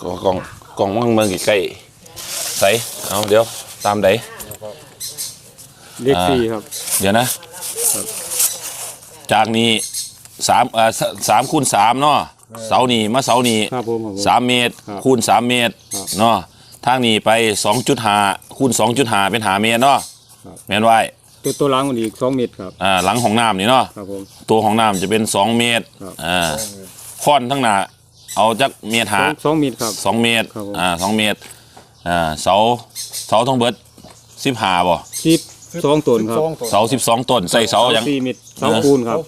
กล่องกล่องกล่องมังเมืองใกล้ๆใส่เอาเดี๋ยวตามไหนเลขอ่าสี่ครับ เดี๋ยวนะ จากนี้สามเอ่อสสามคูณสามเนาะเสานี่มาเสานี่ครับผมครับผม สามเมตร ครับคูณสามเมตรครับเนาะทางนี้ไปสองจุดห้าคูณสองจุดห้าเป็นหาเมตรเนาะครับ แม่นไว้ตัวตัวหลังมันอีกสองเมตรครับ อ่าหลังของน้ำนี่เนาะครับผม ตัวของน้ำจะเป็นสองเมตรครับ อ่าค่อนทั้งหน้า เอาจากเมตรสหาองสองเมตรครับสองเมตรครับผม อ่าสองเมตรอ่าเสาเสาทั้งเบิดสิบห้าบ่สิบสองต้นครับเสาสิบสองต้นใส่เสาอย่าง สี่เมตรเสาปูนครับ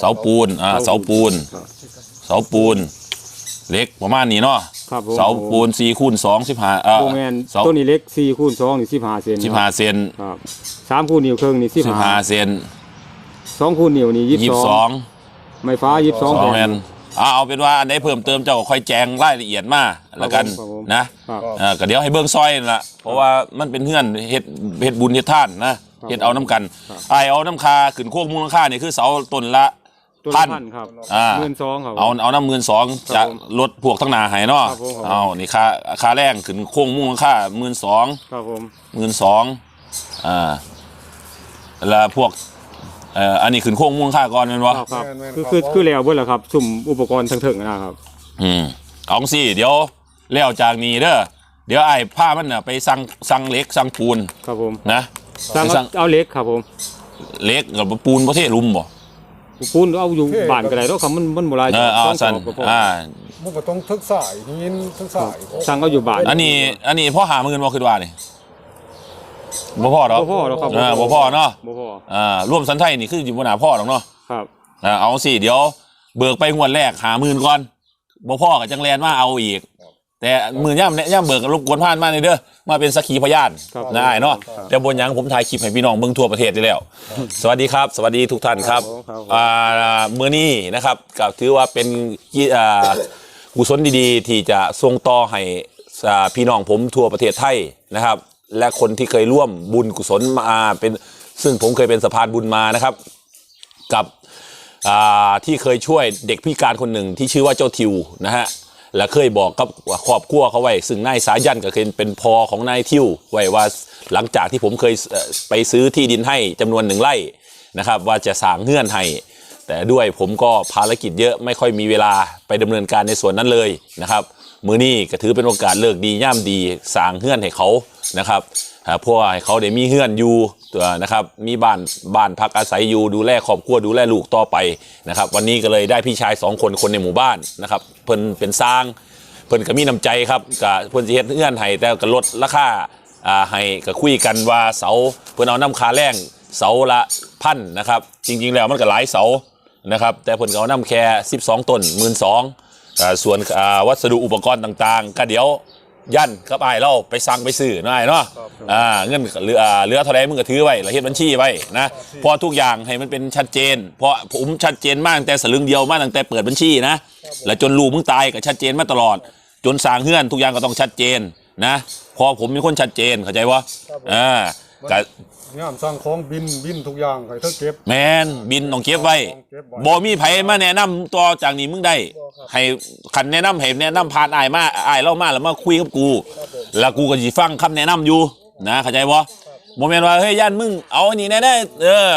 เสาปูนอ่าเสาปูน ครับ เสาปูนเล็กประมาณนี้เนาะครับผม เสาปูนสี่คูณสองสิบห้าเอ่อโบแมนเสาต้นนี้เล็กสี่คูณสองนี่สิบห้าเซนสิบห้าเซนครับสามคูณนิ้วครึ่งนี่สิบสิบห้าห้าเซนสองคูณนิ้วนี่ยี่ยี่สิสิบบสสอองงไม้ฟ้ายี่สิบสองสองแผ่แมน อ่าเอาเป็นว่าอันไหนเพิ่มเติมเจ้าก็ค่อยแจ้งรายละเอียดมาแล้วกันครับผมนะครับอ่าก็เดี๋ยวให้เบิ่งซอยนั่นละเพราะว่ามันเป็นเฮือนเฮ็ดเฮ็ดบุญเฮ็ดท่านนะเฮ็ดเอาน้ำกันครับไอายเอาน้ำคาขึ้นโคกมูลค่านี่คือเสาต้นละต้นพัละนพันครับอ่า หมื่นสองครับ เอาเอาน้ำหมื่นสองครับจะผมลดพวกทั้งหนาให้เนาะครับผมครับเอานี่ค่าค่าแรงขึ้นโค้งมุ่งค่าหมื่นสอง ครับผม หมื่นสองอ่าแล้วพวก เอ่ออันนี้ขึ้นโค้งมุ่งค่าก่อนแมันวะครับครับแม่นๆคือครับคือคือแล้วเบิดแล้วครับสุ่มอุปกรณ์ทั้งถึงนะครับ อืมเอาสิเดี๋ยวแล้วจากนี้เด้อเดี๋ยวไอ้ผ้ามันน่ะไปสั่งสั่งเหล็กสั่งปูนครับผมนะสร้างไปเอาเอาเหล็กครับผมเหล็กกับปูนประเทศรุมบ่ปูนเอาอยู่บ้านก็ได้แล้วครับมันมันบ่หลายเออเอาสงสันกรบก็พออ่ามันก็ต้องทึกสายหินทึกสาย สั่งเอาอยู่บ้านอันนี้อันนี้พ่อหาเงินบ่คือว่านี่ บ่พ่อหรอกบ่พอแล้วครับ อ่าบ่พ่อเนาะบ่พออ่าร่วมสันไทยนี่คืออยู่บนหนาพ่อหรอกเนาะครับอ่าเอาสิเดี๋ยวเบิกไปงวดแรกหาหมื่นก่อนบ่พ่อกับจังแลนมาเอาอีก แต่หมื่นย่ำเนี่ยย่ำเบิกรบกวนผ่านมาในเด้อมาเป็นสักขีพยานครับ นะไอ้เนาะแต่บนหยังผมถ่ายคลิปให้พี่น้องเบิ่งทั่วประเทศได้แล้ว สวัสดีครับ สวัสดีทุกท่านครับครับผม อ่ามื้อนี้นะครับก็ถือว่าเป็นกิอ่า กุศลดีๆ ที่จะส่งต่อให้อ่าพี่น้องผมทั่วประเทศไทยนะครับ และคนที่เคยร่วมบุญกุศลมาเป็นซึ่งผมเคยเป็นสะพานบุญมานะครับ กับที่เคยช่วยเด็กพิการคนหนึ่งที่ชื่อว่าเจ้าทิวนะฮะและเคยบอกกับครอบครัวเขาไว้ ซึ่งนายสายันก็เคยเป็นพอของนายทิวไว้ว่าหลังจากที่ผมเคยไปซื้อที่ดินให้จำนวนหนึ่งไร่นะครับ ว่าจะสางเงื่อนให้แต่ด้วยผมก็ภารกิจเยอะไม่ค่อยมีเวลาไปดำเนินการในส่วนนั้นเลยนะครับ มือนี้ก็ถือเป็นโอกาสเลิกดีย่ามดีสางเงื่อนให้เขา นะครับเพื่อให้เขาได้มีเงื่อนอยู่ตัวนะครับมีบ้านบ้านพักอาศัยอยู่ดูแลครอบครัวดูแลลูกต่อไปนะครับวันนี้ก็เลยได้พี่ชายสองคนคนในหมู่บ้านนะครับเพิ่นเป็นสร้างเพิ่นก็มีน้ำใจครับก็เพิ่นสิเฮ็ดเงื่อนให้แต่ก็ลดราคาอ่าให้ก็คุยกันว่าเสาเพิ่นเอาน้ำคาแรงเสาละพันนะครับจริง ๆ แล้วมันก็หลายเสานะครับแต่เพิ่นก็เอาน้ำแค่ 12 ต้น12,000อ่าส่วนวัสดุอุปกรณ์ต่างๆ ก็เดี๋ยว ยันกับอ้ายเราไปสั่งไปซื้อหน่อยเนาะอ่าเงินเหลืออ่าเหลือเท่าไรมึงก็ถือไว้แล้วเฮ็ดบัญชีไว้นะเพอทุกอย่างให้มันเป็นชัดเจน เพราะผมชัดเจนมากตั้งแต่สลึงเดียวมาตั้งแต่เปิดบัญชีนะแล้วจนลูกมึงตายก็ชัดเจนมาตลอด จนสร้างเฮือนทุกอย่างก็ต้องชัดเจนนะพอผมเป็นคนชัดเจนเข้าใจวะอ่าก็ งามสร้างของบินบินทุกอย่างให้เธอเก็บ แมนบินต้องเก็บไว้เก็บไว้ บ่มีไผมาแนะนำต่อจากนี้มึงได้ ให้คันแนะนำให้แนะนำผ่านอายมาอายเล่ามาแล้วมาคุยกับกู แล้วกูก็สิฟังคำแนะนำอยู่นะเข้าใจบ่บ่แม่นว่าเฮ้ยย่านมึงเอาอันนี้แน่ได้เออ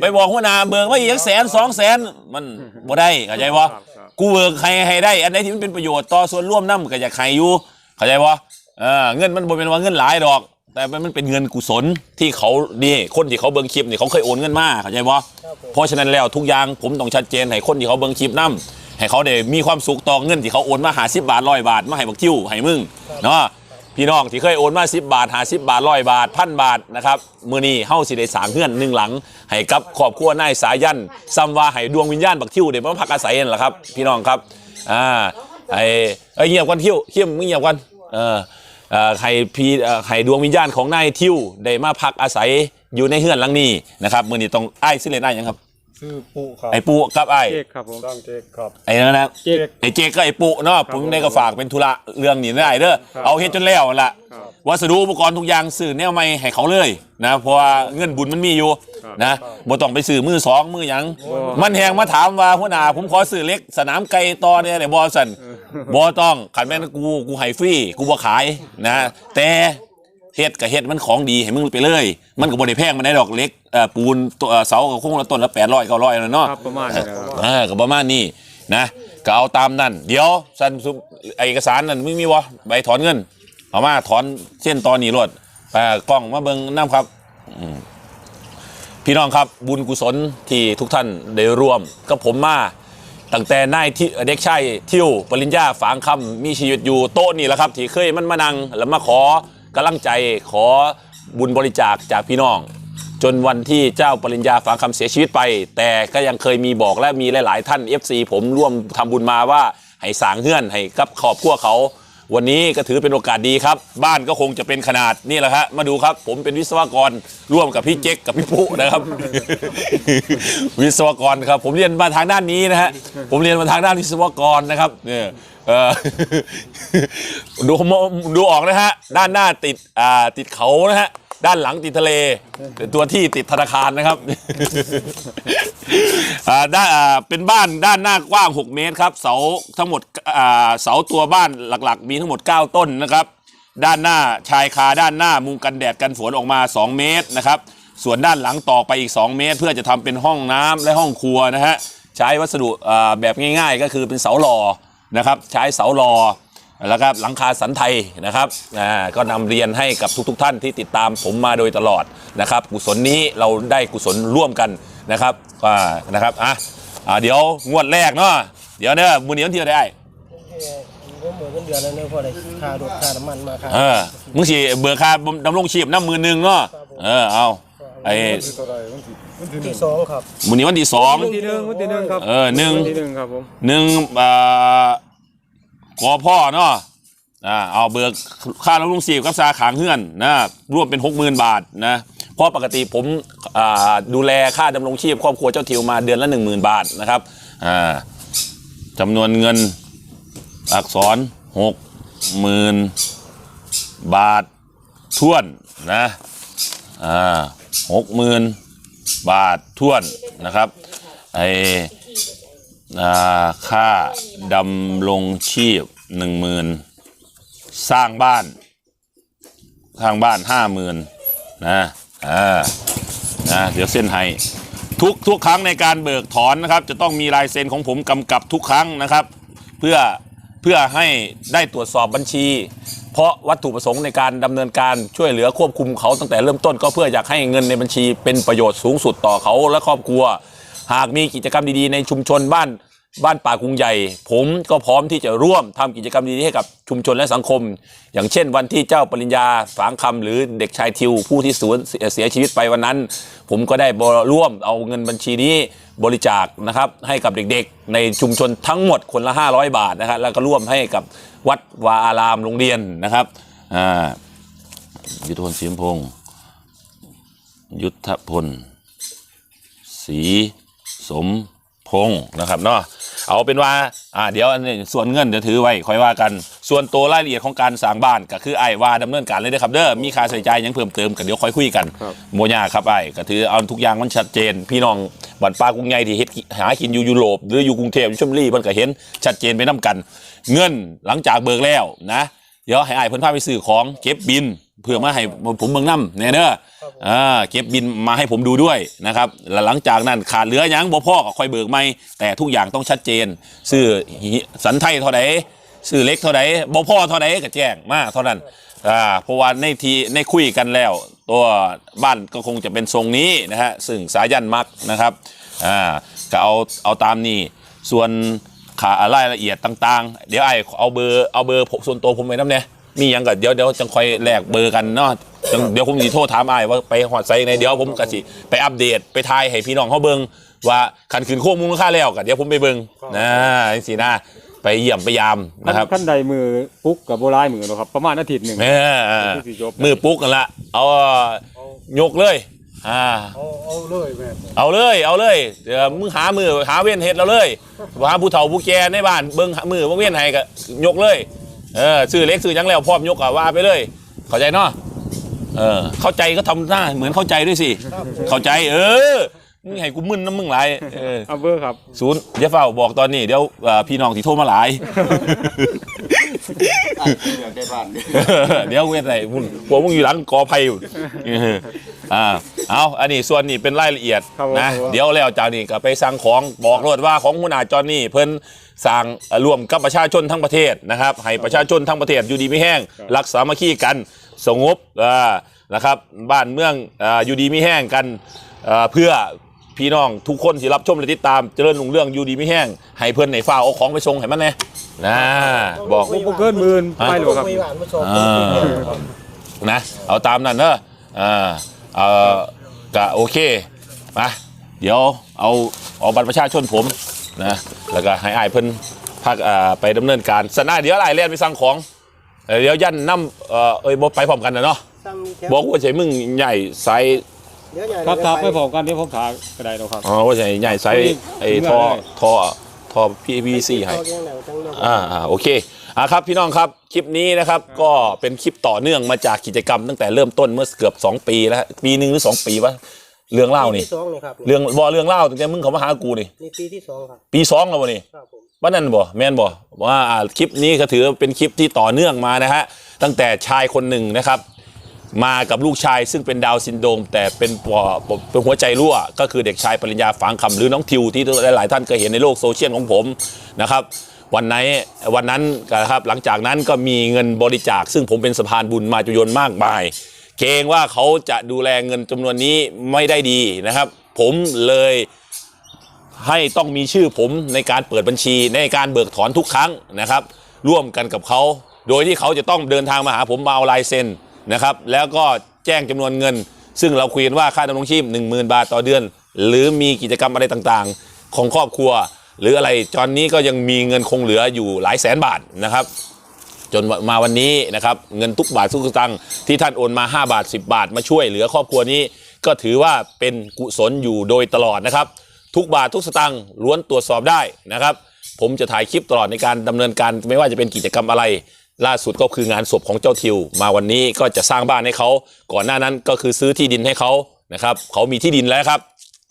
ไปบอกหัวหน้าเบิกมาอีกแสนสองแสนมันบ่ได้เข้าใจบ่ครับครับกูเบิกให้ให้ได้ อันไหนที่มันเป็นประโยชน์ต่อส่วนร่วมนำก็อยากให้อยู่เข้าใจบ่เออเงินมันบ่เป็นว่าเงินหลายดอก แต่มันเป็นเงินกุศลที่เขานี่คนที่เขาเบิ่งคลิปนี่เขาเคยโอนเงินมาเข้าใจบ่เพราะฉะนั้นแล้วทุกอย่างผมต้องชัดเจนให้คนที่เขาเบิ่งคลิปนํให้เขาได้มีความสุขต่อเงินที่เขาโอนมา50บาท100บาทมาให้บักทิวให้มึงเนาะพี่น้องที่เคยโอนมา10บาท50บาท100บาทพันบาทนะครับมื้อนี้เฮาสิได้สร้างเฮือนหนึ่งหลัง ให้กับครอบครัวนายสายันซ้ำว่าให้ดวงวิญญาณบักทิวได้มาพักอาศัยนั่นแหละครับ พี่น้องครับอ่าไอ้ไอ้ยเงียบกันทิวเขี้ยมมึงเงียบกันเออเอ่อ ให้พี่เอ่อให้ดวงวิญญาณของนายทิวได้มาพักอาศัยอยู่ในเฮือนหลังนี้นะครับมือนี้ต้องไอ้ายซิเลนไอ้ายหยังครับซื้อปุครับไอ้ปูกับไอ้ายเจ๊กครับผมสร้างเจ๊กครับ ไอ้นั่นนะเจ๊ก ไอ้เจก็ไอ้ปูเนาะผมได้ก็ฝากเป็นธุระเรื่องนี้ได้เด้อครับเอาเฮ็ดจนแล้วนั่นละครับวัสดุอุปกรณ์ทุกอย่างซื้อแนวใหม่ให้เขาเลยนะเพราะว่าเงินบุญมันมีอยู่ครับนะบ่ต้องไปซื้อมือสองมือหยังมันแหงมาถามว่าหัวหน้าผมขอซื้อเล็กสนามไก่ต่อเนี่ยได้บ่สั่น บ่ต้องขันแม่นกูกูให้ฟรีกูบ่ขายนะแต่เฮ็ดกับเฮ็ดมันของดีให้มึงไปเลย มันก็บ่ได้แพงมันได้ดอกเล็กเอ่อปูนตัวเอ่อเสาก็คงละต้นละ800 900แล้วเนาะครับประมาณนี้นะครับเออก็ประมาณนี้นะก็เอาตามนั่น เดี๋ยวสันสุเอกสารนั่นมึงมีวะใบถอนเงินเอามาถอนเส้นตอนนี้รถไปกล้องมาเบิ่งน้ำครับอืมพี่น้องครับบุญกุศลที่ทุกท่านได้ร่วมก็ผมมา ตั้งแต่นายที่เด็กชายทิวปริญญาฝางคำมีชีวิตอยู่โต๊ะนี่แหละครับ ที่เคยมันมานั่งแล้วมาขอกำลังใจขอบุญบริจาคจากพี่น้อง จนวันที่เจ้าปริญญาฝางคำเสียชีวิตไป แต่ก็ยังเคยมีบอกและมีหลาย ๆ ท่าน FC ผมร่วมทำบุญมาว่าให้สางเฮื่อนให้กับครอบครัวเขา วันนี้ก็ถือเป็นโอกาสดีครับ บ้านก็คงจะเป็นขนาดนี่แหละครับมาดูครับ ผมเป็นวิศวกรร่วมกับพี่เจ๊กกับพี่ปุ๊นะครับ วิศวกรครับ ผมเรียนมาทางด้านนี้นะฮะผมเรียนมาทางด้านวิศวกรนะครับเนี่ยเออดูดูออกนะฮะด้านหน้าติดอ่าติดเขานะฮะ ด้านหลังติดทะเลเป็นตัวที่ติดธนาคารนะครับ อ่าด้านอ่าเป็นบ้านด้านหน้ากว้าง 6 เมตรครับ เสาทั้งหมดอ่าเสาตัวบ้านหลักๆ มีทั้งหมด 9 ต้นนะครับ ด้านหน้าชายคาด้านหน้ามุงกันแดดกันฝนออกมา 2 เมตรนะครับ ส่วนด้านหลังต่อไปอีก 2 เมตร เพื่อจะทำเป็นห้องน้ำและห้องครัวนะฮะใช้วัสดุอ่าแบบง่ายๆ ก็คือเป็นเสาหล่อนะครับ ใช้เสาหล่อ แล้วก็หลังคาสันไทยนะครับอ่าก็นำเรียนให้กับทุกๆทท่านที่ติดตามผมมาโดยตลอดนะครับ กุศลนี้เราได้กุศลร่วมกันนะครับอ่านะครับอะอ่าเดี๋ยวงวดแรกเนาะเดี๋ยวเนี่ยมือนี้วันที่อะไรได้ก็เหมือนเงินเดือนแล้วเนี่ยพอได้ค่ารถค่าน้ำมันมาค่าเออมึงสิเบิกค่าดำรงชีพน้ำมือหนึ่งเนาะเออเอาไอ้วันที่เท่าไหรวันที่วันที่หนึ่ที่งสองครับมือนี้วันที่สอง วันที่หนึ่งวันที่หนึ่งครับเออหนึ่ง วันที่หนึ่งครับผม หนึ่งอ่า กอพ่อเนาะอ่าเอาเบิกค่าดำรงชีกับสาขางเฮือนนะรวมเป็นหกหมื่นบาทนะเพราะปกติผมอ่าดูแลค่าดำรงชีพครอบครัวเจ้าทิวมาเดือนละหนึ่งหมื่นบาทนะครับอ่าจำนวนเงินอักษรหกหมื่นบาทท่วนนะอ่าหกหมื่นบาทท่วนนะครับไอ ค่าดำรงชีพหนึ่งหมื่นสร้างบ้าน สร้างบ้านห้าหมื่นนะอ่านะเดี๋ยวเส้นให้ทุกทุกครั้งในการเบิกถอนนะครับ จะต้องมีลายเซ็นของผมกำกับทุกครั้งนะครับ เพื่อเพื่อให้ได้ตรวจสอบบัญชี เพราะวัตถุประสงค์ในการดำเนินการช่วยเหลือควบคุมเขาตั้งแต่เริ่มต้นก็เพื่ออยากให้เงินในบัญชีเป็นประโยชน์สูงสุดต่อเขาและครอบครัว หากมีกิจกรรมดีๆ ในชุมชนบ้าน บ้านป่ากรุงใหญ่ ผมก็พร้อมที่จะร่วมทำกิจกรรมดีๆให้กับชุมชนและสังคม อย่างเช่น วันที่เจ้าปริญญาฝางคำหรือเด็กชายทิวผู้ที่สูญเสียชีวิตไปวันนั้น ผมก็ได้บร่วมเอาเงินบัญชีนี้บริจาคนะครับให้กับเด็กๆ ในชุมชนทั้งหมดคนละ 500 บาทนะครับแล้วก็ร่วมให้กับวัดวาอารามโรงเรียนนะครับอ่ายุทธพลศรีมพงศ์ยุทธพลสีสม พงศ์นะครับเนาะเอาเป็นว่าอ่าเดี๋ยวอันนี้ส่วนเงินเดี๋ยวถือไว้ค่อยว่ากัน ส่วนตัวรายละเอียดของการสร้างบ้านก็คือไอ้ว่าดำเนินการเลยนะครับเด้อมีค่าใช้จ่ายหยังเพิ่มเติมกันเดี๋ยวค่อยคุยกันครับ โมยากครับไอ้ก็ถือเอาทุกอย่างมันชัดเจน พี่น้องบันปลากรุงใหญ่ที่เฮ็ดหากินอยู่ยุโรปหรืออยู่กรุงเทพอยู่ชลบุรีเพิ่นก็เห็นชัดเจนไปน้กัน เงินหลังจากเบิกแล้วนะ เดี๋ยวให้ไอ้ายเพิ่นพาไปซื้อของเก็บบิน เพื่อมาให้ผมเบิ่งน้ำแน่เด้ออ่าเก็บบินมาให้ผมดูด้วยนะครับแล้วหลังจากนั้นขาดเหลือหยังบ่พ่อก็ค่อยเบิกใหม่แต่ทุกอย่างต้องชัดเจนซื้อหิสันไทยเท่าไหซื้อเล็กเท่าไหบ่พ่อเท่าไหก็แจ้งมาเท่านั้นอ่าเพราะว่าในทีในคุยกันแล้ว ตัวบ้านก็คงจะเป็นทรงนี้นะฮะซึ่งสายันมักนะครับอ่าก็เอาเอาตามนี้ส่วนขารายละเอียดต่าง ๆ เดี๋ยวไอ้เอาเบอร์เอาเบอร์ผมส่วนตัวผมไปน้ำเนี่ย มีหยังก็เดี๋ยวเดี๋ยวจังค่อยแลกเบอร์กันเนาะจังเดี๋ยวผมสิโทรถามไอ้ายว่าไปหอดไซในเดี๋ยวผมก็สิไปอัปเดตไปทายให้พี่น้องเขาเบิงว่าคันคืนโค้งมูลค่าแล้วก็เดี๋ยวผมไปเบิงนะจังซี่นะไปเยี่ยมไปยามนะครับ ขั้นใดมือปุ๊กกับโบรายมือเนาะครับ ประมาณอาทิตย์หนึ่ง เออเออที่สิจบมือปุ๊กกันละเอายกเลยอ่าเอาเอาเลยแม่นเอาเลยเอาเลยเดี๋ยวมึงหามือหาเว้นเฮ็ดเราเลยหาผู้เฒ่าผู้แก่ในบ้านเบิ่งหามือว่าเว้นให้ก็ยกเลย เออซื้อเล็กซื้อหยังแล้วพร้อมยกก็ว่าไปเลย เข้าใจเนาะเออ เข้าใจก็ทำหน้าเหมือนเข้าใจด้วยสิ เข้าใจ เออมึงให้กูมึนน้ำมึงหลายเอออำเภอครับศูนย์เดี๋ยวเฝ้าบอกตอนนี้เดี๋ยวเอ่อพี่น้องที่โทรมาหลาย อยากได้บ้านเดี๋ยวเว้นไรมึงพวกมึงอยู่หลังกอไผ่อยู่เอออ่าเอาอันนี้ส่วนนี้เป็นรายละเอียดครับผม นะครับเดี๋ยวแล้วจากนี้ก็ไปสั่งของบอกรถว่าของหัวหน้าจอนนี่เพิ่น สั่งเอ่อร่วมกับประชาชนทั้งประเทศนะครับให้ประชาชนทั้งประเทศอยู่ดีไม่แห้ง รักสามัคคีกันสงบอ่านะครับบ้านเมืองอ่าอยู่ดีไม่แห้งกันเอ่อเพื่อพี่น้องทุกคนที่รับชมและติดตามเจริญรุ่งเรื่องอยู่ดีไม่แห้งให้เพิ่นในฝ้ากเอาของไปส่งให้มันแน่นะบอกบ่บ่เกินหมื่นไปหรอกครับคุยหวานมาชมอ่านะเอาตามนั้นเนอะอ่าเอ่อกะโอเคมาเดี๋ยวเอาเอาบัตรประชาชนผม นะแล้วก็ให้อายเพิ่นพักอ่าไปดำเนินการสนาเดี๋ยวอายเรียนไปสั่งของเอ่อเดี๋ยวยันน้ำเอ่อเอ้ยบไปพร้อมกันนะเนาะสั่งแถวบอกว่าใช่มึงใหญ่ไซส์เดี๋ยวใหญ่ครับเดี๋ยวถามไปพร้อมกันเดี๋ยวผมถามก็ได้ดอกครับอ๋อว่าใช่ใหญ่ไซส์ไอ้ท่อท่อท่อพีพีซีให้เอาเรื่องไหนจังเรื่องอ่าอ่าโอเคอ่าครับพี่น้องครับคลิปนี้นะครับก็เป็นคลิปต่อเนื่องมาจากกิจกรรมตั้งแต่เริ่มต้นเมื่อเกือบ 2 ปีแล้วฮะปีหนึ่งหรือ 2 ปีวะ เรื่องเล่านี่ปีที่สองนี่ครับเรื่องบ่เรื่องเล่าตั้งแต่มึงเขามาหากูนี่ นี่ปีที่สองครับ ปีสองแล้ววะนี่ ครับผม ว่านั่นบ่แม่นบ่ว่าอ่าคลิปนี้ก็ถือเป็นคลิปที่ต่อเนื่องมานะฮะตั้งแต่ชายคนหนึ่งนะครับ มากับลูกชายซึ่งเป็นดาวน์ซินโดรมแต่เป็นปอเป็นหัวใจรั่ว ก็คือเด็กชายปริญญาฝางคำหรือน้องทิวที่หลายๆท่านเคยเห็นในโลกโซเชียลของผมนะครับ วันไหนวันนั้นนะครับหลังจากนั้นก็มีเงินบริจาค ซึ่งผมเป็นสะพานบุญมาจุยนมากมาย เกรงว่าเขาจะดูแลเงินจำนวนนี้ไม่ได้ดีนะครับ ผมเลยให้ต้องมีชื่อผมในการเปิดบัญชีในการเบิกถอนทุกครั้งนะครับ ร่วมกันกับเขา โดยที่เขาจะต้องเดินทางมาหาผมมาเอาลายเซ็นนะครับ แล้วก็แจ้งจำนวนเงิน ซึ่งเราคุยกันว่าค่าดำรงชีพ 10,000 บาทต่อเดือน หรือมีกิจกรรมอะไรต่างๆ ของครอบครัว หรืออะไรตอนนี้ก็ยังมีเงินคงเหลืออยู่หลายแสนบาทนะครับ จนมาวันนี้นะครับเงินทุกบาททุกสตังค์ที่ท่านโอนมา 5 บาท 10 บาท มาช่วยเหลือครอบครัวนี้ ก็ถือว่าเป็นกุศลอยู่โดยตลอดนะครับ ทุกบาททุกสตังค์ล้วนตรวจสอบได้นะครับ ผมจะถ่ายคลิปตลอดในการดำเนินการไม่ว่าจะเป็นกิจกรรมอะไร ล่าสุดก็คืองานศพของเจ้าทิว มาวันนี้ก็จะสร้างบ้านให้เขาก่อนหน้านั้นก็คือซื้อที่ดินให้เขานะครับเขามีที่ดินแล้วครับ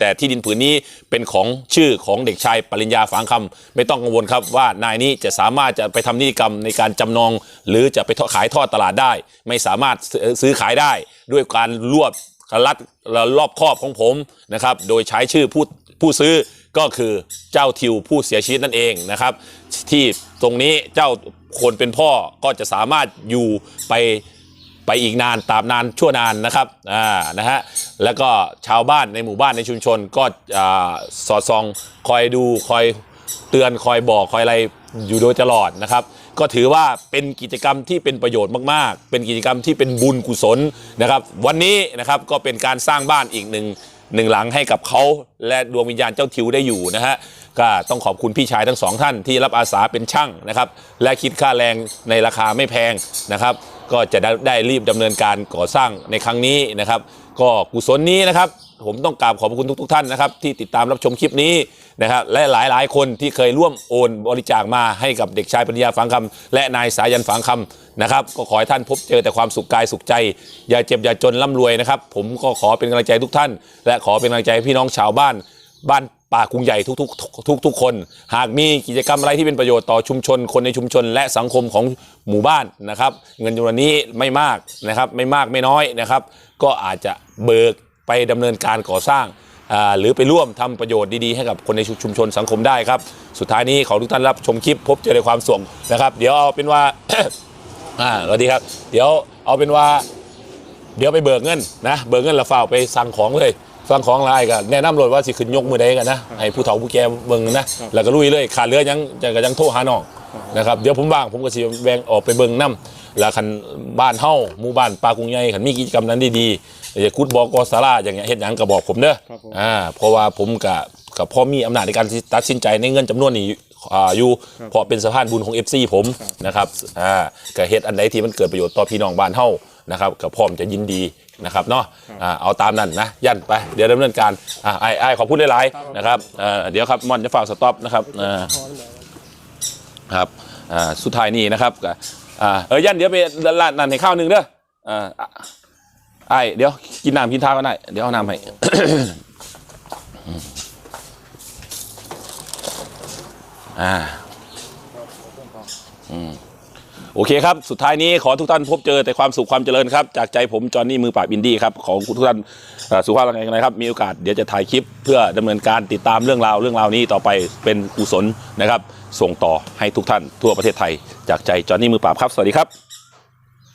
แต่ที่ดินผืนนี้เป็นของชื่อของเด็กชายปริญญาฝางคำไม่ต้องกังวลครับว่านายนี้จะสามารถจะไปทำนิติกรรมในการจำนอง หรือจะไปขายทอดตลาดได้ ไม่สามารถซื้อขายได้ ด้วยการรวบรัดรอบครอบของผมนะครับโดยใช้ชื่อผู้ผู้ซื้อก็คือเจ้าทิวผู้เสียชีวิตนั่นเองนะครับ ที่ตรงนี้เจ้าคนเป็นพ่อก็จะสามารถอยู่ไป ไปอีกนานตามนานชั่วนานนะครับอ่านะฮะแล้วก็ชาวบ้านในหมู่บ้านในชุมชนก็อ่าสอดส่องคอยดูคอยเตือนคอยบอกคอยอะไรอยู่โดยตลอดนะครับ ก็ถือว่าเป็นกิจกรรมที่เป็นประโยชน์มากๆ เป็นกิจกรรมที่เป็นบุญกุศลนะครับ วันนี้นะครับก็เป็นการสร้างบ้านอีกหนึ่งหนึ่งหลังให้กับเขาและดวงวิญญาณเจ้าทิวได้อยู่นะฮะก็ต้องขอบคุณพี่ชายทั้งสองท่านที่รับอาสาเป็นช่างนะครับ และคิดค่าแรงในราคาไม่แพงนะครับ ก็จะได้ไดรีบดำเนินการก่อสร้างในครั้งนี้นะครับ ก็กุศลนี้นะครับ ผมต้องกราบขอบคุณทุกทท่านนะครับ ที่ติดตามรับชมคลิปนี้นะครับและหลายๆคนที่เคยร่วมโอนบริจาคมาให้กับเด็กชายปัญญาฝังคำและนายสายันฝังคำนะครับก็ขอให้ท่านพบเจอแต่ความสุขกายสุขใจ อย่าเจ็บอย่าจนร่ำรวยนะครับ ผมก็ขอเป็นกำลังใจทุกท่าน และขอเป็นกำลังใจพี่น้องชาวบ้าน บ้านป่ากรุงใหญ่ทุกๆทุกทุกๆคน หากมีกิจกรรมอะไรที่เป็นประโยชน์ต่อชุมชน คนในชุมชน และสังคมของหมู่บ้านนะครับ เงินจำนวนนี้ไม่มากนะครับ ไม่มากไม่น้อยนะครับ ก็อาจจะเบิกไปดำเนินการก่อสร้างอ่าหรือไปร่วมทำประโยชน์ดีๆ ให้กับคนในชุมชนสังคมได้ครับ สุดท้ายนี้ขอทุกท่านรับชมคลิปพบเจอในความสุขนะครับ เดี๋ยวเอาเป็นว่า อ่าสวัสดีครับ เดี๋ยวเอาเป็นว่า เดี๋ยวไปเบิกเงินนะ เบิกเงินแล้วเฝ้าไปสั่งของเลย สั่งของอะไรกันแนะนำรถว่าสิขึ้นยกมือใดกันนะให้ผู้เฒ่าผู้แก่เบิ่งนะแล้วก็ลุยเลยขาดเหลือยังจะก็ยังโทรหาน้องนะครับเดี๋ยวผมว่างผมก็สิแบ่งออกไปเบิ่งน้ำแล้วคันบ้านเฮาหมู่บ้านปลากรุงใหญ่คันมีกิจกรรมนั้นดีๆอย่าคุดบอกอสาราอย่างเงี้ยเฮ็ดหยังก็บอกผมเด้อครับผม อ่าเพราะว่าผมกับกับพ่อมีอำนาจในการตัดสินใจในเงินจำนวนนี้อ่าอยู่เพราะเป็นสะพานบุญของ FC ผมนะครับอ่าก็เฮ็ดอันใดที่มันเกิดประโยชน์ต่อพี่น้องบ้านเฮานะครับก็พร้อมจะยินดี นะครับเนาะอ่าเอาตามนั้นนะยันไปเดี๋ยวดำเนินการอ่าไอ้ไอ้ขอพูดหลายๆนะครับเอ่อเดี๋ยวครับมอนจะฝากสต็อปนะครับอ่าครับอ่าสุดท้ายนี้นะครับก็อ่าเออยันเดี๋ยวไปร้านนั่นให้ข้าวหนึงเด้ออ่าไอ้เดี๋ยวกินน้ำกินท่าก็ได้เดี๋ยวเอาน้ำให้อือ่าอืม โอเคครับ สุดท้ายนี้ขอทุกท่านพบเจอแต่ความสุขความเจริญครับ จากใจผมจอห์นนี่มือปราบอินดี้ครับ ของทุกท่านเอ่อสุขภาพร่างกายแข็งแรงครับ มีโอกาสเดี๋ยวจะถ่ายคลิป เพื่อดำเนินการติดตามเรื่องราวเรื่องราวนี้ต่อไปเป็นกุศลนะครับ ส่งต่อให้ทุกท่านทั่วประเทศไทย จากใจจอห์นนี่มือปราบครับ สวัสดีครับ